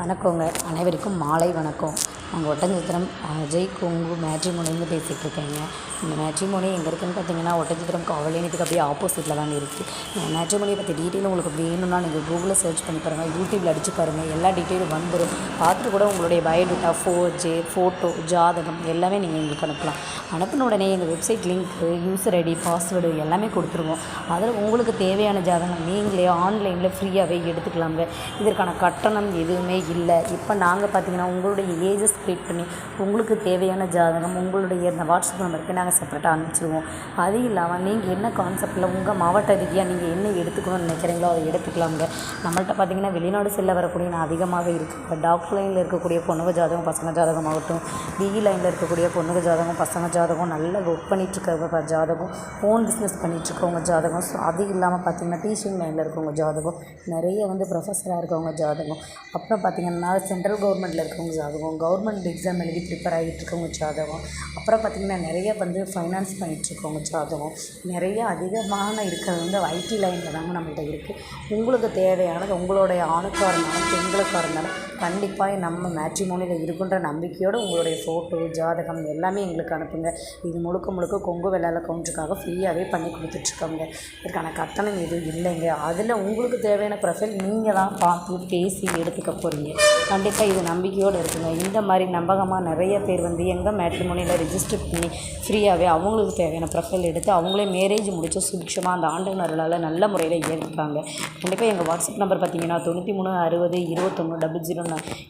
வணக்கங்க. அனைவருக்கும் மாலை வணக்கம். நாங்கள் ஒட்டஞ்சத்திரம் அஜய் கொங்கு மேட்ரிமோனிலேருந்து பேசிகிட்டு இருக்கேங்க. இந்த மேட்ரிமோனி எங்கே இருக்குன்னு பார்த்தீங்கன்னா ஒட்டஞ்சத்திரம் காவலினத்துக்கு அப்படியே ஆப்போசிட்டில் தாங்க இருக்குது மேட்ரிமோனியை பற்றி டீட்டெயில் உங்களுக்கு வேணும்னா நீங்கள் கூகுளில் சர்ச் பண்ணி பாருங்கள் யூடியூப்பில் அடித்து பாருங்கள் எல்லா டீட்டெயிலும் வந்துடும் பார்த்துட்டு கூட உங்களுடைய பயோடேட்டா ஃபோர்ஜே ஃபோட்டோ ஜாதகம் எல்லாமே நீங்கள் எங்களுக்கு அனுப்பலாம். அனுப்பின உடனே எங்கள் வெப்சைட் லிங்க்கு யூசர் ஐடி பாஸ்வேர்டு எல்லாமே கொடுத்துருவோம். அதில் உங்களுக்கு தேவையான ஜாதகம் நீங்களே ஆன்லைனில் ஃப்ரீயாகவே எடுத்துக்கலாங்க. இதற்கான கட்டணம் எதுவுமே இல்லை. இப்போ நாங்கள் பார்த்தீங்கன்னா உங்களுடைய ஏஜஸ் ஸ்ப்ளிட் பண்ணி உங்களுக்கு தேவையான ஜாதகம் உங்களுடைய இந்த வாட்ஸ்அப் நம்பருக்கு நாங்கள் செப்பரேட்டாக அனுப்பிச்சிடுவோம் அது இல்லாமல் நீங்கள் என்ன கான்செப்டில் உங்கள் மாவட்ட ரீதியாக நீங்கள் என்ன எடுத்துக்கணும்னு நினைக்கிறீங்களோ அதை எடுத்துக்கலாங்க நம்மள்ட்ட பார்த்தீங்கன்னா வெளிநாடு செல்ல வரக்கூடிய நான் அதிகமாக இருக்குது டாக்டர் லைனில் இருக்கக்கூடிய பொண்ணுங்க ஜாதகம் பசங்க ஜாதகம் ஆகட்டும். பிஇ லைனில் இருக்கக்கூடிய பொண்ணுங்க ஜாதகம் பசங்க ஜாதகம் நல்லா ஒர்க் பண்ணிகிட்ருக்க ஜாதகம் ஓன் பிஸ்னஸ் பண்ணிகிட்ருக்கவங்க ஜாதகம். ஸோ அது இல்லாமல் பார்த்தீங்கன்னா டீச்சிங் லைனில் இருக்கவங்க ஜாதகம் நிறைய வந்து ப்ரொஃபஸராக இருக்கவங்க ஜாதகம். அப்புறம் பார்த்தீங்கன்னா சென்ட்ரல் கவர்மெண்ட்டில் இருக்கவங்க ஜாதகம் கவர்மெண்ட் எக்ஸாம் எழுதி ப்ரிப்பேர் ஆகிட்டு இருக்கவங்க ஜாதகம். அப்புறம் பார்த்திங்கன்னா நிறைய வந்து ஃபைனான்ஸ் பண்ணிகிட்ருக்கவங்க ஜாதகம். நிறைய அதிகமான இருக்கிறது வந்து ஐடி லைனில் தாங்க நம்மகிட்ட இருக்குது உங்களுக்கு தேவையானது உங்களுடைய ஆணுக்காக இருந்தாலும் பெண்களுக்காக இருந்தாலும் கண்டிப்பாக நம்ம மேட்ரிமோனியில் இருக்குன்ற நம்பிக்கையோடு உங்களுடைய ஃபோட்டோ ஜாதகம் எல்லாமே எங்களுக்கு அனுப்புங்க. இது முழுக்க முழுக்க கொங்கு வெள்ளால கவுண்டருக்காக ஃப்ரீயாகவே பண்ணி கொடுத்துட்ருக்கோங்க இதற்கான கட்டணம் எதுவும் இல்லைங்க. அதில் உங்களுக்கு தேவையான ப்ரொஃபைல் நீங்கள் தான் பார்த்து பேசி எடுத்துக்க போகிறீங்க கண்டிப்பாக இது நம்பிக்கையோடு இருக்குங்க. இந்த மாதிரி நம்பகமாக நிறைய பேர் வந்து எங்கள் மேட்ரிமோனியில் ரிஜிஸ்டர் பண்ணி ஃப்ரீயாகவே அவங்களுக்கு தேவையான ப்ரொஃபைல் எடுத்து அவங்களே மேரேஜ் முடித்து சுபிக்ஷமாக அந்த ஆண்டவனர்களால் நல்ல முறையில் ஏற்பாங்க. கண்டிப்பாக எங்கள் வாட்ஸ்அப் நம்பர் பார்த்தீங்கன்னா தொண்ணூற்றி மூணு அறுபது இருபத்தொன்று டபுள் ஜீரோ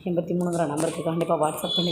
எண்பத்தி மூணுங்கிற நம்பருக்கு கண்டிப்பாக வாட்ஸ்அப் பண்ணி